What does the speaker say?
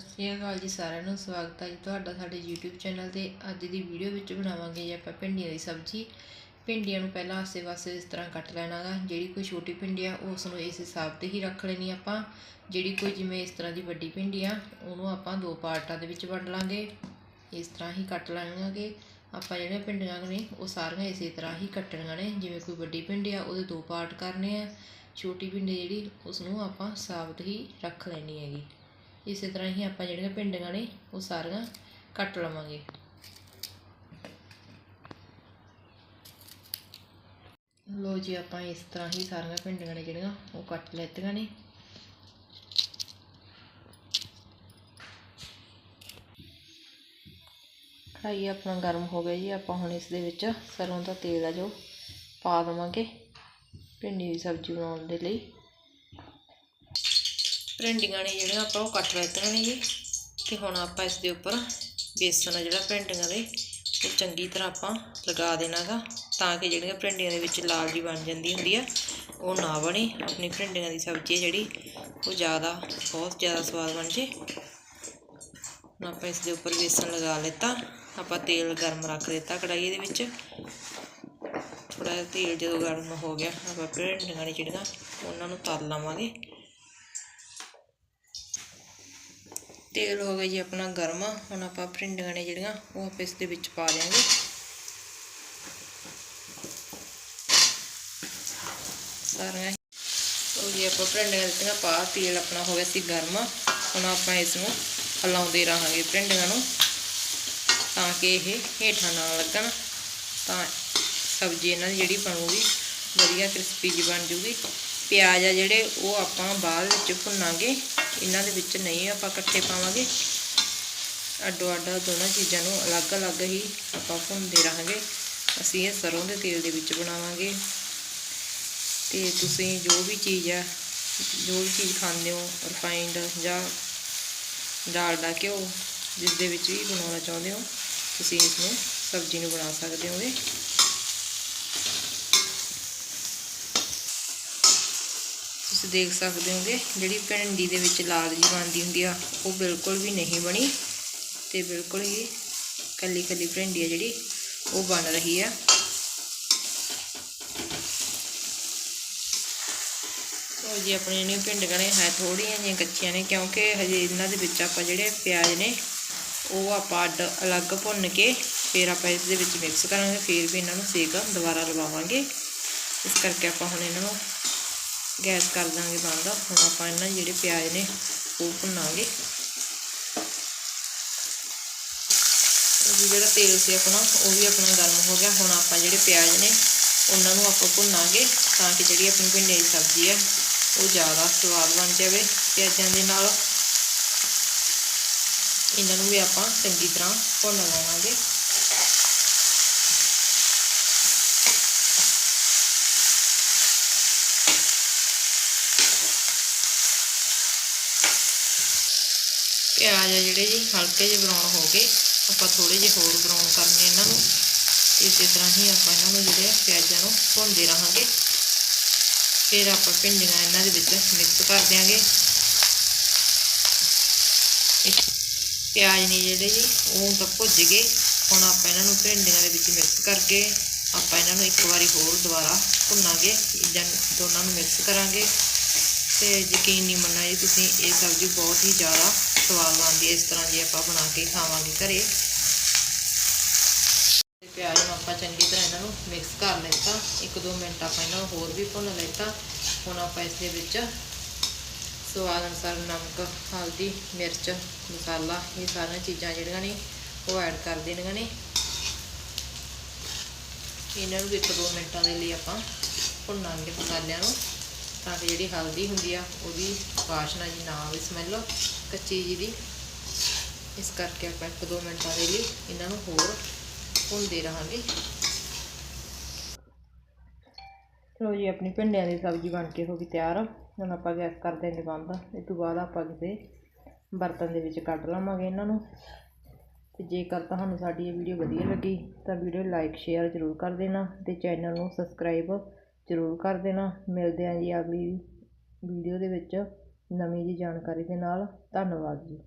ਸਤਿ ਸ਼੍ਰੀ ਅਕਾਲ ਜੀ ਸਾਰਿਆਂ ਨੂੰ ਸਵਾਗਤ ਹੈ ਜੀ ਤੁਹਾਡਾ ਸਾਡੇ YouTube ਚੈਨਲ ਤੇ ਅੱਜ ਦੀ ਵੀਡੀਓ ਵਿੱਚ ਬਣਾਵਾਂਗੇ ਜੀ ਆਪਾਂ ਭਿੰਡੀਆਂ ਦੀ ਸਬਜ਼ੀ। ਭਿੰਡੀਆਂ ਨੂੰ ਪਹਿਲਾਂ ਆਸੇ-ਪਾਸੇ ਇਸ ਤਰ੍ਹਾਂ ਕੱਟ ਲੈਣਾਗਾ, ਜਿਹੜੀ ਕੋਈ ਛੋਟੀ ਭਿੰਡੀ ਆ ਉਸ ਨੂੰ ਇਸ ਹਿਸਾਬ ਤੇ ਹੀ ਰੱਖ ਲੈਣੀ ਆਪਾਂ। ਜਿਹੜੀ ਕੋਈ ਜਿਵੇਂ ਇਸ ਤਰ੍ਹਾਂ ਦੀ ਵੱਡੀ ਭਿੰਡੀ ਆ, ਉਹਨੂੰ ਆਪਾਂ ਦੋ ਪਾਰਟਾਂ ਦੇ ਵਿੱਚ ਵੰਡ ਲਾਂਗੇ। ਇਸ ਤਰ੍ਹਾਂ ਹੀ ਕੱਟ ਲੈਣਾਗੇ। ਆਪਾਂ ਜਿਹੜੀਆਂ ਭਿੰਡੀਆਂ ਨੇ, ਉਹ ਸਾਰੀਆਂ ਇਸੇ ਤਰ੍ਹਾਂ ਹੀ ਕੱਟਣੀਆਂ ਨੇ। ਜਿਵੇਂ ਕੋਈ ਵੱਡੀ ਭਿੰਡੀ ਆ, ਉਹਦੇ ਦੋ ਪਾਰਟ ਕਰਨੇ ਆ। ਛੋਟੀ ਭਿੰਡੀ ਜਿਹੜੀ ਉਸ ਨੂੰ ਆਪਾਂ ਸਾਬਤ ਹੀ ਰੱਖ ਲੈਣੀ ਹੈਗੀ। ਇਸੇ ਤਰ੍ਹਾਂ ਹੀ ਆਪਾਂ ਜਿਹੜੀਆਂ ਭਿੰਡੀਆਂ ਨੇ ਉਹ ਸਾਰੀਆਂ ਕੱਟ ਲਵਾਂਗੇ। ਲੋ ਜੀ, ਆਪਾਂ ਇਸ ਤਰ੍ਹਾਂ ਹੀ ਸਾਰੀਆਂ ਭਿੰਡੀਆਂ ਨੇ ਜਿਹੜੀਆਂ ਉਹ ਕੱਟ ਲੈਤੀਆਂ ਨੇ। ਕੜਾਈ ਆਪਣਾ ਗਰਮ ਹੋ ਗਿਆ ਜੀ, ਆਪਾਂ ਹੁਣ ਇਸ ਦੇ ਵਿੱਚ ਸਰੋਂ ਦਾ ਤੇਲ ਆ ਜੋ ਪਾ ਦੇਵਾਂਗੇ ਭਿੰਡੀ ਦੀ ਸਬਜ਼ੀ ਬਣਾਉਣ ਦੇ ਲਈ। ਭਿੰਡੀਆਂ ਨੇ ਜਿਹੜੀਆਂ ਆਪਾਂ ਉਹ ਕੱਟ ਲੈਤੀਆਂ ਨੇ ਜੀ। ਤੇ ਹੁਣ ਆਪਾਂ ਇਸ ਦੇ ਉੱਪਰ ਬੇਸਨ ਆ ਜਿਹੜਾ ਭਿੰਡੀਆਂ ਦੇ, ਉਹ ਚੰਗੀ ਤਰ੍ਹਾਂ ਆਪਾਂ ਲਗਾ ਦੇਣਾਗਾ, ਤਾਂ ਕਿ ਜਿਹੜੀਆਂ ਭਿੰਡੀਆਂ ਦੇ ਵਿੱਚ ਲਾਲ ਜੀ ਬਣ ਜਾਂਦੀ ਹੁੰਦੀ ਆ, ਉਹ ਨਾ ਬਣੇ। ਆਪਣੀ ਭਿੰਡੀਆਂ ਦੀ ਸਬਜ਼ੀ ਜਿਹੜੀ, ਉਹ ਜ਼ਿਆਦਾ, ਬਹੁਤ ਜ਼ਿਆਦਾ ਸਵਾਦ ਬਣ ਜੇ। ਹੁਣ ਆਪਾਂ ਇਸ ਦੇ ਉੱਪਰ ਬੇਸਨ ਲਗਾ ਲਿੱਤਾ। ਆਪਾਂ ਤੇਲ ਗਰਮ ਰੱਖ ਦਿੱਤਾ ਕੜਾਈ ਦੇ ਵਿੱਚ। ਥੋੜਾ ਜਿਹਾ ਤੇਲ ਜਦੋਂ ਗਰਮ ਹੋ ਗਿਆ, ਆਪਾਂ ਭਿੰਡੀਆਂ ਨੇ ਜਿਹੜੀਆਂ, ਉਹਨਾਂ ਨੂੰ ਤਲ ਲਵਾਂਗੇ। ਤੇਲ ਹੋ ਗਿਆ ਜੀ ਆਪਣਾ ਗਰਮ। ਹੁਣ ਆਪਾਂ ਭਿੰਡੀਆਂ ਨੇ ਜਿਹੜੀਆਂ, ਉਹ ਆਪਾਂ ਇਸ ਦੇ ਵਿੱਚ ਪਾ ਦਿਆਂਗੇ। ਸਾਰੀਆਂ ਉਹ ਜੀ, ਆਪਾਂ ਭਿੰਡੀਆਂ ਜਿਹੜੀਆਂ ਪਾ, ਤੇਲ ਆਪਣਾ ਹੋ ਗਿਆ ਸੀ ਗਰਮ। ਹੁਣ ਆਪਾਂ ਇਸ ਨੂੰ ਹਲਾਉਂਦੇ ਰਹਾਂਗੇ ਭਿੰਡੀਆਂ ਨੂੰ, ਤਾਂ ਕਿ ਇਹ ਹੇਠਾਂ ਨਾ ਲੱਗਣ। ਤਾਂ ਸਬਜ਼ੀ ਇਹਨਾਂ ਦੀ ਜਿਹੜੀ ਬਣੂਗੀ, ਵਧੀਆ ਕ੍ਰਿਸਪੀ ਜੀ ਬਣ ਜੂਗੀ। ਪਿਆਜ਼ ਆ ਜਿਹੜੇ ਉਹ ਆਪਾਂ ਬਾਅਦ ਵਿੱਚ ਭੁੰਨਾਂਗੇ। ਇਹਨਾਂ ਦੇ ਵਿੱਚ ਨਹੀਂ ਆਪਾਂ ਇਕੱਠੇ ਪਾਵਾਂਗੇ। ਅੱਡੋ ਅੱਡ ਦੋਨਾਂ ਚੀਜ਼ਾਂ ਨੂੰ ਅਲੱਗ-ਅਲੱਗ ਹੀ ਆਪਾਂ ਭੁੰਨਦੇ ਰਹਾਂਗੇ। ਅਸੀਂ ਇਹ ਸਰੋਂ ਦੇ ਤੇਲ ਦੇ ਵਿੱਚ ਬਣਾਵਾਂਗੇ। ਤੇ ਤੁਸੀਂ ਜੋ ਵੀ ਚੀਜ਼ ਆ, ਜੋ ਵੀ ਚੀਜ਼ ਖਾਂਦੇ ਹੋ, ਰਿਫਾਈਨਡ ਜਾਂ ਡਾਲਡਾ ਘਿਓ, ਜਿਸ ਦੇ ਵਿੱਚ ਵੀ ਬਣਾਉਣਾ ਚਾਹੁੰਦੇ ਹੋ, ਤੁਸੀਂ ਇਸ ਨੂੰ ਸਬਜ਼ੀ ਨੂੰ ਬਣਾ ਸਕਦੇ ਹੋਗੇ। ਤੁਸੀਂ ਦੇਖ ਸਕਦੇ ਹੋਗੇ, ਜਿਹੜੀ ਭਿੰਡੀ ਦੇ ਵਿੱਚ ਲਾਲ ਜੀ ਬਣਦੀ ਹੁੰਦੀ ਆ, ਉਹ ਬਿਲਕੁਲ ਵੀ ਨਹੀਂ ਬਣੀ ਤੇ ਬਿਲਕੁਲ ਹੀ ਕੱਲੀ ਕੱਲੀ ਭਿੰਡੀ ਆ ਜਿਹੜੀ, ਉਹ ਬਣ ਰਹੀ ਆ। ਉਹ ਜੀ, ਆਪਣੇ ਜਿਹੜੀਆਂ ਭਿੰਡੀਆਂ ਨੇ ਹੈ ਥੋੜੀਆਂ ਜਿਹੀਆਂ ਕੱਚੀਆਂ ਨੇ, ਕਿਉਂਕਿ ਹਜੇ ਇਹਨਾਂ ਦੇ ਵਿੱਚ ਆਪਾਂ ਜਿਹੜੇ ਪਿਆਜ਼ ਨੇ, ਉਹ ਆਪਾਂ ਅੱਡ ਅਲੱਗ ਭੁੰਨ ਕੇ ਫਿਰ ਆਪਾਂ ਇਸ ਦੇ ਵਿੱਚ ਮਿਕਸ ਕਰਾਂਗੇ, ਫਿਰ ਵੀ ਇਹਨਾਂ ਨੂੰ ਸੇਕ ਦੁਬਾਰਾ ਲਵਾਵਾਂਗੇ। ਇਸ ਕਰਕੇ ਆਪਾਂ ਹੁਣ ਇਹਨਾਂ ਨੂੰ ਗੈਸ ਕਰ ਦਾਂਗੇ ਬੰਦ ਹੁਣ ਆਪਾਂ ਇਹਨਾਂ ਜਿਹੜੇ ਪਿਆਜ਼ ਨੇ, ਉਹ ਭੁੰਨਾਂਗੇ। ਜਿਹੜਾ ਤੇਲ ਸੀ ਆਪਣਾ, ਉਹ ਵੀ ਆਪਣਾ ਗਰਮ ਹੋ ਗਿਆ। ਹੁਣ ਆਪਾਂ ਜਿਹੜੇ ਪਿਆਜ਼ ਨੇ, ਉਹਨਾਂ ਨੂੰ ਆਪਾਂ ਭੁੰਨਾਂਗੇ ਤਾਂ ਕਿ ਜਿਹੜੀ ਆਪਣੀ ਭਿੰਡੀ ਦੀ ਸਬਜ਼ੀ ਹੈ ਉਹ ਜ਼ਿਆਦਾ ਸਵਾਦ ਬਣ ਜਾਵੇ। ਪਿਆਜ਼ਾਂ ਦੇ ਨਾਲ ਇਹਨਾਂ ਨੂੰ ਵੀ ਆਪਾਂ ਚੰਗੀ ਤਰ੍ਹਾਂ ਭੁੰਨ ਲਵਾਂਗੇ। ਪਿਆਜ਼ ਆ ਜਿਹੜੇ ਜੀ, ਹਲਕੇ ਜਿਹੇ ਬਰਾਊਨ ਹੋ ਗਏ। ਆਪਾਂ ਥੋੜੇ ਜਿਹੇ ਹੋਰ ਬਰਾਊਨ ਕਰਨੇ ਇਹਨਾਂ ਨੂੰ। ਇਸੇ ਤਰ੍ਹਾਂ ਹੀ ਆਪਾਂ ਇਹਨਾਂ ਨੂੰ ਜਿਹੜੇ ਪਿਆਜ਼ਾਂ ਨੂੰ ਭੁੰਨਦੇ ਰਹਾਂਗੇ। ਫਿਰ ਆਪਾਂ ਭਿੰਡੀਆਂ ਇਹਨਾਂ ਦੇ ਵਿੱਚ ਮਿਕਸ ਕਰ ਦਿਆਂਗੇ। ਪਿਆਜ਼ ਨੇ ਜਿਹੜੇ ਜੀ, ਉਹ ਤਾਂ ਭੁੱਜ ਗਏ। ਹੁਣ ਆਪਾਂ ਇਹਨਾਂ ਨੂੰ ਭਿੰਡੀਆਂ ਦੇ ਵਿੱਚ ਮਿਕਸ ਕਰਕੇ ਆਪਾਂ ਇਹਨਾਂ ਨੂੰ ਇੱਕ ਵਾਰੀ ਹੋਰ ਦੁਬਾਰਾ ਭੁੰਨਾਂਗੇ। ਇਹਨਾਂ ਦੋਨਾਂ ਨੂੰ ਮਿਕਸ ਕਰਾਂਗੇ। ਤੇ ਯਕੀਨ ਨਹੀਂ ਮੰਨਣਾ ਜੀ, ਤੁਸੀਂ ਇਹ ਸਬਜ਼ੀ ਬਹੁਤ ਹੀ ਜ਼ਿਆਦਾ ਸਵਾਦ ਬਣਦੀ ਹੈ, ਇਸ ਤਰ੍ਹਾਂ ਜੇ ਆਪਾਂ ਬਣਾ ਕੇ ਖਾਵਾਂਗੇ ਘਰੇ। ਪਿਆਜ਼ ਨੂੰ ਆਪਾਂ ਚੰਗੀ ਤਰ੍ਹਾਂ ਇਹਨਾਂ ਨੂੰ ਮਿਕਸ ਕਰ ਲੈਤਾ। ਇੱਕ ਦੋ ਮਿੰਟ ਆਪਾਂ ਇਹਨਾਂ ਨੂੰ ਹੋਰ ਵੀ ਭੁੰਨ ਲੈਤਾ। ਹੁਣ ਆਪਾਂ ਇਸ ਦੇ ਵਿੱਚ ਸਵਾਦ ਅਨੁਸਾਰ ਨਮਕ, ਹਲਦੀ, ਮਿਰਚ, ਮਸਾਲਾ, ਇਹ ਸਾਰੀਆਂ ਚੀਜ਼ਾਂ ਜਿਹੜੀਆਂ ਨੇ ਉਹ ਐਡ ਕਰ ਦੇਣੀਆਂ ਨੇ। ਇਹਨਾਂ ਨੂੰ ਇੱਕ ਦੋ ਮਿੰਟਾਂ ਦੇ ਲਈ ਆਪਾਂ ਭੁੰਨਾਂਗੇ ਮਸਾਲਿਆਂ ਨੂੰ। ਤਾਂ ਕਿ ਜਿਹੜੀ ਹਲਦੀ ਹੁੰਦੀ ਆ, ਉਹਦੀ ਵਾਸ਼ਨਾ ਜੀ ਨਾ ਆਵੇ ਸਮੈਲ ਕੱਚੀ ਜੀ ਦੀ। ਇਸ ਕਰਕੇ ਆਪਾਂ ਇੱਕ ਦੋ ਮਿੰਟਾਂ ਦੇ ਲਈ ਇਹਨਾਂ ਨੂੰ ਹੋਰ ਭੁੰਨਦੇ ਰਹਾਂਗੇ। ਲੋ ਜੀ, ਆਪਣੀ ਭਿੰਡੀਆਂ ਦੀ ਸਬਜ਼ੀ ਬਣ ਕੇ ਹੋ ਗਈ ਤਿਆਰ। ਹੁਣ ਆਪਾਂ ਗੈਸ ਕਰ ਦਿੰਦੇ ਬੰਦ ਇਸ ਤੋਂ ਬਾਅਦ ਆਪਾਂ ਕਿਸੇ ਬਰਤਨ ਦੇ ਵਿੱਚ ਕੱਢ ਲਵਾਂਗੇ ਇਹਨਾਂ ਨੂੰ। ਤੇ ਜੇਕਰ ਤੁਹਾਨੂੰ ਸਾਡੀ ਇਹ ਵੀਡੀਓ ਵਧੀਆ ਲੱਗੀ, ਤਾਂ ਵੀਡੀਓ ਲਾਈਕ, ਸ਼ੇਅਰ ਜ਼ਰੂਰ ਕਰ ਦੇਣਾ ਤੇ ਚੈਨਲ ਨੂੰ ਸਬਸਕ੍ਰਾਈਬ ਜ਼ਰੂਰ ਕਰ ਦੇਣਾ। ਮਿਲਦੇ ਹਾਂ ਜੀ ਅਗਲੀ ਵੀਡੀਓ ਦੇ ਵਿੱਚ। ਨਵੀਂ ਜਿਹੀ ਜਾਣਕਾਰੀ ਦੇ ਨਾਲ। ਧੰਨਵਾਦ ਜੀ।